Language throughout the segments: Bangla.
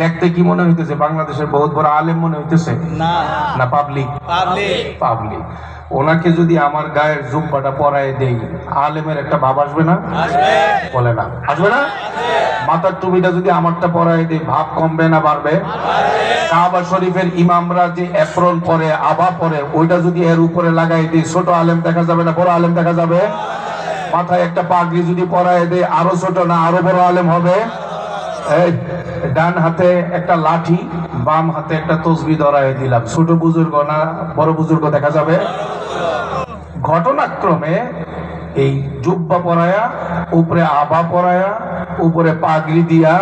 দেখতে কি মনে হইতেছে? বাংলাদেশের বহুত বড় আলেম মনে হইতেছে? না। পাবলিক পাবলিক ওনাকে যদি আমার গায়ের জুব্বাটা পরায় দেই আলেমের একটা ভাব আসবে না? বলে না। আসবে না? মাথার টুপিটা যদি আমারটা পরায় দেই ভাব কমবে না বাড়বে? কাবা শরীফের ইমামরা যে এপ্রন পরে আবা পরে ওইটা যদি এর উপরে লাগাই দিই ছোট আলেম দেখা যাবে না বড় আলেম দেখা যাবে? মাথায় একটা পাগড়ি যদি পরায় দেয় আরও ছোট না আরও বড় আলেম হবে? ডান হাতে একটা লাঠি, বাম হাতে একটা তসবি ধরায় দিলাম। ছোট বুজুর্গ না, বড় বুজুর্গ দেখা যাবে। ঘটনাক্রমে এই জুব্বা পরায়া, উপরে আবা পরায়া, উপরে পাগড়ি দিয়া,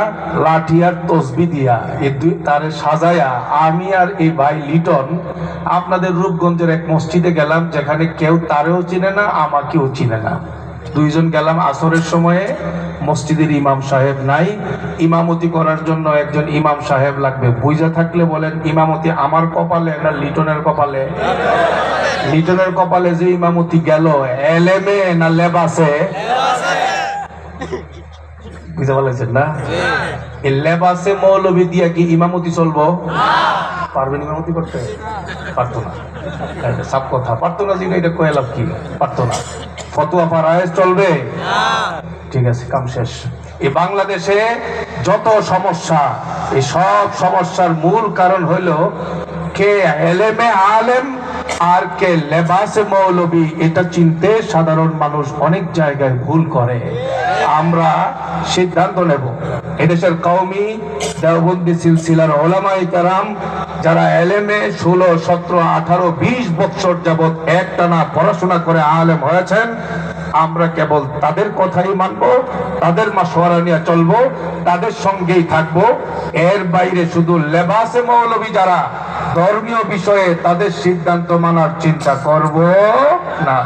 লাঠি আর তসবি দিয়া এই দুই তারে সাজায়া আমি আর এই ভাই লিটন আপনাদের রূপগঞ্জের এক মসজিদে গেলাম, যেখানে কেউ তারেও চিনে না, আমাকেও চিনে না। দুইজন গেলাম আসরের সময়ে। মসজিদের ইমাম সাহেব নাই। ইমামতি করার জন্য একজন ইমাম সাহেব লাগবে। বুঝা থাকলে বলেন, ইমামতি আমার কপালে না লিটনের কপালে। লিটনের কপালে যে ইমামতি গেল, এলেমে না লেবাসে? বুঝতে পারলেন না? লেবাসে মৌলবি দিয়া কি ইমামতি চলবো? পারবেন ইমামতি করতে? পারতো না। সব কথা। পারতো না জিনিস এটা কয়ে লাভ কি? পারতো না। ফতুয়া পাড়ায় চলবে? ঠিক আছে কাম শেষ। এই বাংলাদেশে যত সমস্যা এই সব সমস্যার মূল কারণ হইল কে এলেমে আলেম আর কে লেবাসে মৌলবী। এটা চিনতে সাধারণ মানুষ অনেক জায়গায় ভুল করে। আমরা সিদ্ধান্ত নেব। এদেশের কওমি দেওবন্দি সিলসিলার ওলামাই কারাম যারা এলেমে ষোলো, সতেরো, আঠারো, বিশ বছর যাবৎ একটানা পড়াশোনা করে আলেম হয়েছেন, আমরা কেবল তাদের কথাই মানব, তাদের মা মাসোয়ারা নিয়ে চলবো, তাদের সঙ্গেই থাকব। এর বাইরে শুধু লেবাসে মৌলবী যারা ধর্মীয় বিষয়ে তাদের সিদ্ধান্ত মানার চিন্তা করব না।